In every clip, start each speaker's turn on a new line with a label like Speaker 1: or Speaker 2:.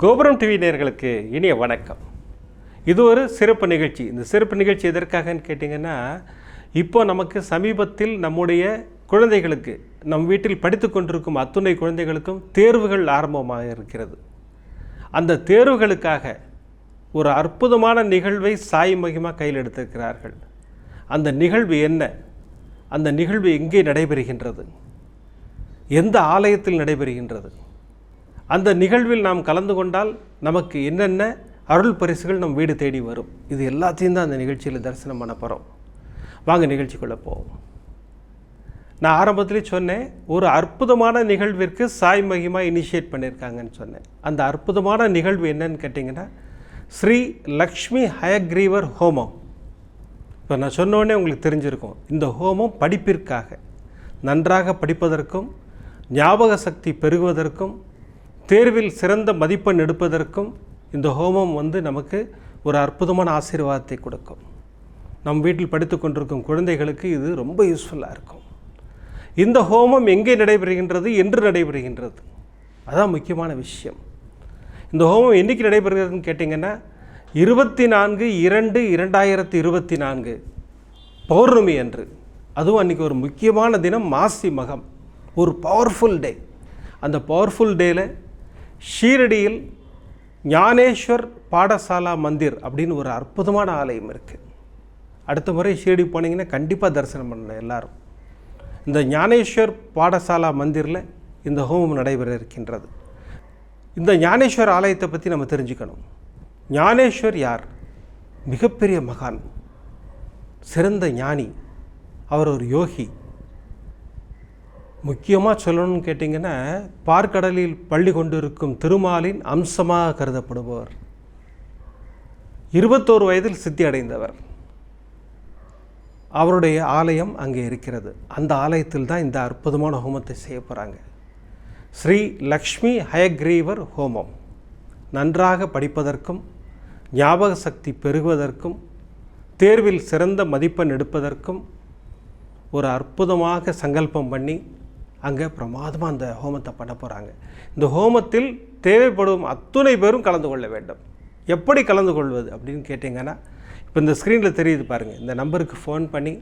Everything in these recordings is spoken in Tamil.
Speaker 1: கோபுரம் டிவி நேர்களுக்கு இனிய வணக்கம். இது ஒரு சிறப்பு நிகழ்ச்சி. இந்த சிறப்பு நிகழ்ச்சி எதற்காகன்னு கேட்டிங்கன்னா இப்போ நமக்கு சமீபத்தில் நம்முடைய குழந்தைகளுக்கு நம் வீட்டில் படித்து கொண்டிருக்கும் அத்துணை குழந்தைகளுக்கும் தேர்வுகள் ஆரம்பமாக இருக்கிறது. அந்த தேர்வுகளுக்காக ஒரு அற்புதமான நிகழ்வை சாய் மகிமா கையில் எடுத்திருக்கிறார்கள். அந்த நிகழ்வு என்ன? அந்த நிகழ்வு எங்கே நடைபெறுகின்றது? எந்த ஆலயத்தில் நடைபெறுகின்றது? அந்த நிகழ்வில் நாம் கலந்து கொண்டால் நமக்கு என்னென்ன அருள் பரிசுகள் நம் வீடு தேடி வரும். இது எல்லாத்தையும் தான் அந்த நிகழ்ச்சியில் தரிசனம் பண்ண போகிறோம் வாங்க நிகழ்ச்சிக்குள்ளே போவோம். நான் ஆரம்பத்திலே சொன்னேன் ஒரு அற்புதமான நிகழ்விற்கு சாய் மகிமா இனிஷியேட் பண்ணியிருக்காங்கன்னு சொன்னேன். அந்த அற்புதமான நிகழ்வு என்னன்னு கேட்டிங்கன்னா ஸ்ரீ லக்ஷ்மி ஹயக்ரீவர் ஹோமம். இப்போ நான் சொன்னோடனே உங்களுக்கு தெரிஞ்சிருக்கும். இந்த ஹோமம் படிப்பிற்காக நன்றாக படிப்பதற்கும் ஞாபக சக்தி பெருகுவதற்கும் தேர்வில் சிறந்த மதிப்பெண் எடுப்பதற்கும் இந்த ஹோமம் வந்து நமக்கு ஒரு அற்புதமான ஆசீர்வாதத்தை கொடுக்கும். நம் வீட்டில் படித்து கொண்டிருக்கும் குழந்தைகளுக்கு இது ரொம்ப யூஸ்ஃபுல்லாக இருக்கும். இந்த ஹோமம் எங்கே நடைபெறுகின்றது? என்று நடைபெறுகின்றது. அதான் முக்கியமான விஷயம். இந்த ஹோமம் என்றைக்கு நடைபெறுகிறதுன்னு கேட்டிங்கன்னா இருபத்தி நான்கு இரண்டு இரண்டாயிரத்தி இருபத்தி நான்கு பௌர்ணமி அன்று. அதுவும் அன்றைக்கி ஒரு முக்கியமான தினம் மாசி மகம். ஒரு பவர்ஃபுல் டே அந்த பவர்ஃபுல் டேயில் ஷீரடியில் ஞானேஸ்வர் பாடசாலா மந்திர் அப்படின்னு ஒரு அற்புதமான ஆலயம் இருக்குது அடுத்த முறை ஷீரடி போனீங்கன்னா கண்டிப்பாக தரிசனம் பண்ணணும் எல்லாரும். இந்த ஞானேஸ்வர் பாடசாலா மந்திரில் இந்த ஹோமம் நடைபெற இருக்கின்றது. இந்த ஞானேஸ்வர் ஆலயத்தை பற்றி நம்ம தெரிஞ்சுக்கணும். ஞானேஸ்வர் யார்? மிகப்பெரிய மகான். சிறந்த ஞானி. அவர் ஒரு யோகி. முக்கியமாக சொல்லணும்னு கேட்டிங்கன்னா பார்க்கடலில் பள்ளி கொண்டிருக்கும் திருமாலின் அம்சமாக கருதப்படுபவர். இருபத்தோரு வயதில் சித்தி அடைந்தவர். அவருடைய ஆலயம் அங்கே இருக்கிறது. அந்த ஆலயத்தில் தான் இந்த அற்புதமான ஹோமத்தை செய்ய போகிறாங்க ஸ்ரீ லக்ஷ்மி ஹயக்ரீவர் ஹோமம். நன்றாக படிப்பதற்கும் ஞாபக சக்தி பெருகுவதற்கும் தேர்வில் சிறந்த மதிப்பெண் எடுப்பதற்கும் ஒரு அற்புதமாக சங்கல்பம் பண்ணி அங்கே பிரமாதமாக அந்த ஹோமத்தை பண்ண போகிறாங்க இந்த ஹோமத்தில் தேவைப்படும் அத்துணை பேரும் கலந்து கொள்ள வேண்டும். எப்படி கலந்து கொள்வது அப்படின்னு கேட்டிங்கன்னா இப்போ இந்த ஸ்க்ரீனில் தெரியுது பாருங்கள் இந்த நம்பருக்கு ஃபோன் பண்ணி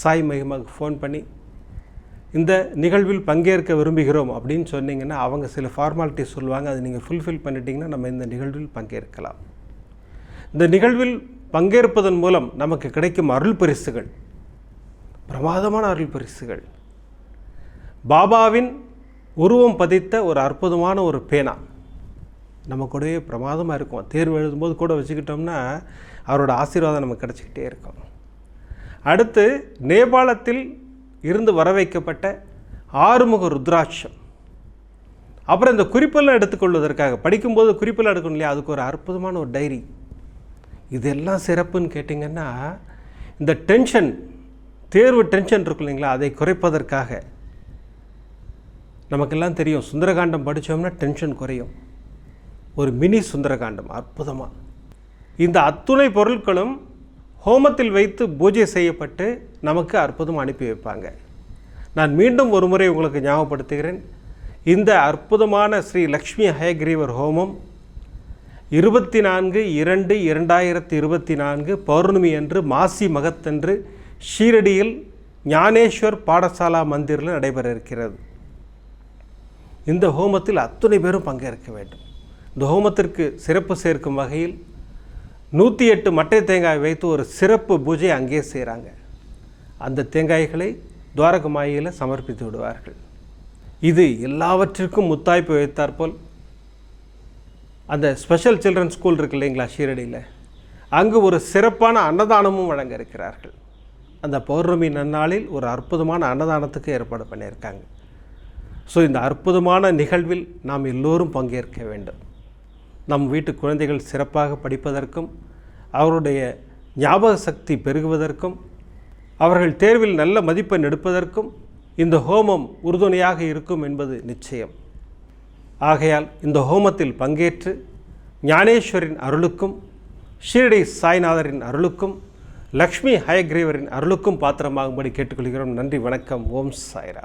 Speaker 1: சாய் மகிமாவுக்கு ஃபோன் பண்ணி இந்த நிகழ்வில் பங்கேற்க விரும்புகிறோம் அப்படின்னு சொன்னிங்கன்னா அவங்க சில ஃபார்மாலிட்டிஸ் சொல்லுவாங்க. அதை நீங்கள் ஃபுல்ஃபில் பண்ணிட்டீங்கன்னா நம்ம இந்த நிகழ்வில் பங்கேற்கலாம். இந்த நிகழ்வில் பங்கேற்பதன் மூலம் நமக்கு கிடைக்கும் அருள் பரிசுகள் பிரமாதமான அருள் பரிசுகள் பாபாவின் உருவம் பதித்த ஒரு அற்புதமான ஒரு பேனா. நம்ம கூடவே பிரமாதமாக இருக்கும். தேர்வு எழுதும்போது கூட வச்சுக்கிட்டோம்னா அவரோட ஆசீர்வாதம் நமக்கு கிடச்சிக்கிட்டே இருக்கும். அடுத்து நேபாளத்தில் இருந்து வர வைக்கப்பட்ட ஆறுமுக ருத்ராட்சம். அப்புறம் இந்த குறிப்பெல்லாம் எடுத்துக்கொள்வதற்காக படிக்கும்போது குறிப்பெல்லாம் எடுக்கணும் இல்லையா? அதுக்கு ஒரு அற்புதமான ஒரு டைரி. இதெல்லாம் சிறப்புன்னு கேட்டிங்கன்னா இந்த டென்ஷன் தேர்வு டென்ஷன் இருக்கும் இல்லைங்களா அதை குறைப்பதற்காக. நமக்கெல்லாம் தெரியும் சுந்தரகாண்டம் படித்தோம்னா டென்ஷன் குறையும். ஒரு மினி சுந்தரகாண்டம் அற்புதமாக இந்த அத்துணை பொருட்களும் ஹோமத்தில் வைத்து பூஜை செய்யப்பட்டு நமக்கு அற்புதம் அனுப்பி வைப்பாங்க. நான் மீண்டும் ஒரு முறை உங்களுக்கு ஞாபகப்படுத்துகிறேன். இந்த அற்புதமான ஸ்ரீ லக்ஷ்மி ஹயக்ரீவர் ஹோமம் இருபத்தி நான்கு இரண்டு இரண்டாயிரத்தி இருபத்தி நான்கு பௌர்ணமி அன்று மாசி மகத்தன்று ஷீரடியில் ஞானேஸ்வர் பாடசாலா மந்திரில் நடைபெற இருக்கிறது. இந்த ஹோமத்தில் அத்துணை பேரும் பங்கேற்க வேண்டும். இந்த ஹோமத்திற்கு சிறப்பு சேர்க்கும் வகையில் நூற்றி எட்டு மட்டை தேங்காய் வைத்து ஒரு சிறப்பு பூஜை அங்கே செய்கிறாங்க. அந்த தேங்காய்களை துவாரக மாயில சமர்ப்பித்து விடுவார்கள். இது எல்லாவற்றிற்கும் முத்தாய்ப்பு வைத்தாற்போல் அந்த ஸ்பெஷல் சில்ட்ரன் ஸ்கூல் இருக்கு இல்லைங்களா ஷீரடியில்? அங்கு ஒரு சிறப்பான அன்னதானமும் வழங்க இருக்கிறார்கள். அந்த பௌர்ணமி நன்னாளில் ஒரு அற்புதமான அன்னதானத்துக்கு ஏற்பாடு பண்ணியிருக்காங்க. ஸோ இந்த அற்புதமான நிகழ்வில் நாம் எல்லோரும் பங்கேற்க வேண்டும். நம் வீட்டு குழந்தைகள் சிறப்பாக படிப்பதற்கும் அவருடைய ஞாபக சக்தி பெருகுவதற்கும் அவர்கள் தேர்வில் நல்ல மதிப்பெண் எடுப்பதற்கும் இந்த ஹோமம் உறுதுணையாக இருக்கும் என்பது நிச்சயம். ஆகையால் இந்த ஹோமத்தில் பங்கேற்று ஞானேஸ்வரின் அருளுக்கும் ஷீரடி சாய்நாதரின் அருளுக்கும் லக்ஷ்மி ஹயக்ரீவரின் அருளுக்கும் பாத்திரமாகும்படி கேட்டுக்கொள்கிறோம். நன்றி வணக்கம். ஓம் சாய்ரா